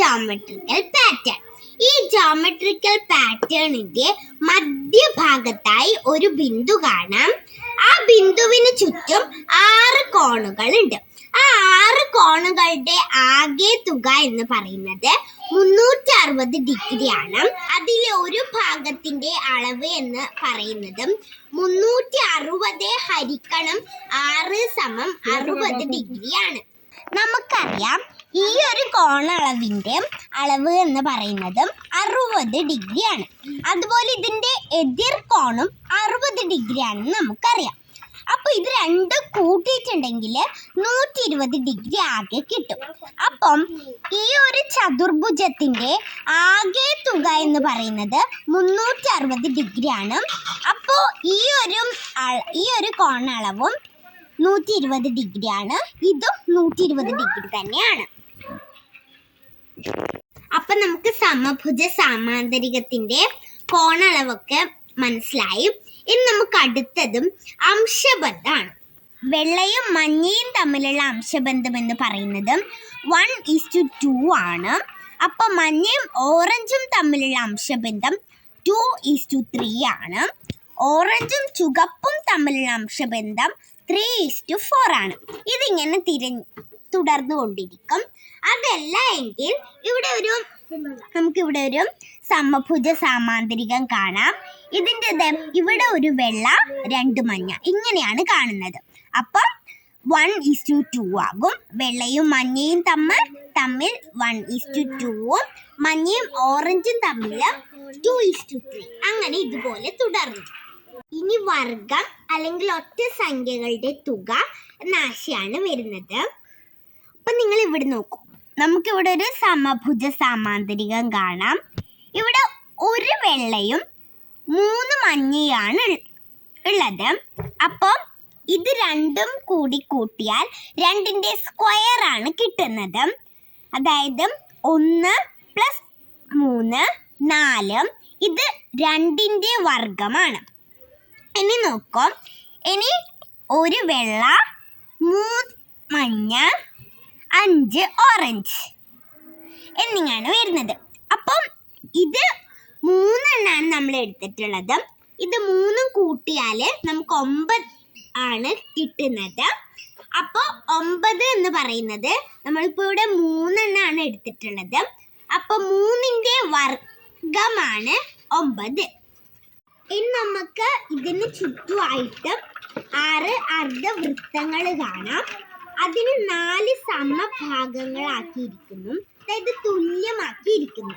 Geometrical pattern ഈ geometrical പാറ്റേണിന്റെ മധ്യഭാഗത്തായി ഒരു ബിന്ദു കാണാം. ആ ബിന്ദുവിന് ചുറ്റും ആറ് കോണുകൾ ഉണ്ട്. ആ ആറ് കോണുകളുടെ ആകെ തുക എന്ന് പറയുന്നത് മുന്നൂറ്റി അറുപത് ഡിഗ്രി ആണ്. അതിലെ ഒരു ഭാഗത്തിന്റെ അളവ് എന്ന് പറയുന്നത് മുന്നൂറ്റി അറുപത് ഹരിക്കണം ആറ് സമം അറുപത് ഡിഗ്രി ആണ് നമുക്കറിയാം ഈ ഒരു കോണളവിന്റെ അളവ് എന്ന് പറയുന്നത് അറുപത് ഡിഗ്രിയാണ് അതുപോലെ ഇതിന്റെ എതിർ കോണും അറുപത് ഡിഗ്രി ആണെന്ന് നമുക്കറിയാം. അപ്പോൾ ഇത് രണ്ട് കൂട്ടിയിട്ടുണ്ടെങ്കിൽ നൂറ്റി ഇരുപത് ഡിഗ്രി ആകെ കിട്ടും. അപ്പം ഈ ഒരു ചതുർഭുജത്തിന്റെ ആകെ തുക എന്ന് പറയുന്നത് മുന്നൂറ്റി അറുപത് ഡിഗ്രി ആണ്. അപ്പോൾ ഈ ഒരു ഈ ഒരു കോണളവും നൂറ്റി ഇരുപത് ഡിഗ്രി ആണ്. ഇതും നൂറ്റി ഇരുപത് ഡിഗ്രി തന്നെയാണ്. അപ്പൊ നമുക്ക് സമഭുജ സാമാന്തരികത്തിന്റെ കോണളവൊക്കെ മനസ്സിലായി. ഇനി നമുക്ക് അടുത്തതും അംശബന്ധമാണ്. വെള്ളയും മഞ്ഞയും തമ്മിലുള്ള അംശബന്ധം എന്ന് പറയുന്നത് വൺ ഈസ് ടു ടു ആണ്. അപ്പൊ മഞ്ഞയും ഓറഞ്ചും തമ്മിലുള്ള അംശബന്ധം ടു ഈസ് ടു ത്രീ ആണ്. ഓറഞ്ചും ചുകപ്പും തമ്മിലുള്ള അംശബന്ധം ത്രീ ഈസ് ടു ഫോർ ആണ്. ഇതിങ്ങനെ തിരഞ്ഞ് തുടർന്നു കൊണ്ടിരിക്കും അതല്ല എങ്കിൽ ഇവിടെ ഒരു നമുക്ക് ഇവിടെ ഒരു സമഭുജ സാമാന്തരികം കാണാം. ഇതിന്റെ ഇവിടെ ഒരു വെള്ള രണ്ട് മഞ്ഞ ഇങ്ങനെയാണ് കാണുന്നത്. അപ്പം വൺ ഈസ് ടു ടു ആകും. വെള്ളയും മഞ്ഞയും തമ്മിൽ തമ്മിൽ വൺ ഈസ് ടു ടൂവും മഞ്ഞയും ഓറഞ്ചും തമ്മിൽ ടു ഈസ് ടു ത്രീ അങ്ങനെ ഇതുപോലെ തുടർന്നു. ഇനി വർഗം അല്ലെങ്കിൽ ഒറ്റ സംഖ്യകളുടെ തുക എന്ന ആശയാണ് വരുന്നത്. അപ്പൊ നിങ്ങൾ ഇവിടെ നോക്കൂ. നമുക്കിവിടെ ഒരു സമഭുജ സാമാന്തരികം കാണാം. ഇവിടെ ഒരു വെള്ളയും മൂന്ന് മഞ്ഞയാണ് ഉള്ളത്. അപ്പം ഇത് രണ്ടും കൂടി കൂട്ടിയാൽ രണ്ടിന്റെ സ്ക്വയർ ആണ് കിട്ടുന്നത്. അതായത് ഒന്ന് പ്ലസ് മൂന്ന് നാല്. ഇത് രണ്ടിന്റെ വർഗമാണ് ഇനി നോക്കൂ. ഇനി ഒരു വെള്ള മൂന്ന് മഞ്ഞ അഞ്ച് ഓറഞ്ച് എന്നിങ്ങനെയാണ് വരുന്നത്. അപ്പം ഇത് മൂന്നെണ്ണാണ് നമ്മൾ എടുത്തിട്ടുള്ളത്. ഇത് മൂന്നും കൂട്ടിയാൽ നമുക്ക് ഒമ്പത് ആണ് കിട്ടുന്നത്. അപ്പോൾ ഒമ്പത് എന്ന് പറയുന്നത് നമ്മളിപ്പോൾ ഇവിടെ മൂന്നെണ്ണാണ് എടുത്തിട്ടുള്ളത്. അപ്പോൾ മൂന്നിന്റെ വർഗമാണ് ഒമ്പത്. ഇനി നമുക്ക് ഇതിന് ചുറ്റുമായിട്ട് ആറ് അർദ്ധവൃത്തങ്ങൾ കാണാം. അതിന് നാല് സമഭാഗങ്ങളാക്കിയിരിക്കുന്നു. അതായത് തുല്യമാക്കിയിരിക്കുന്നു.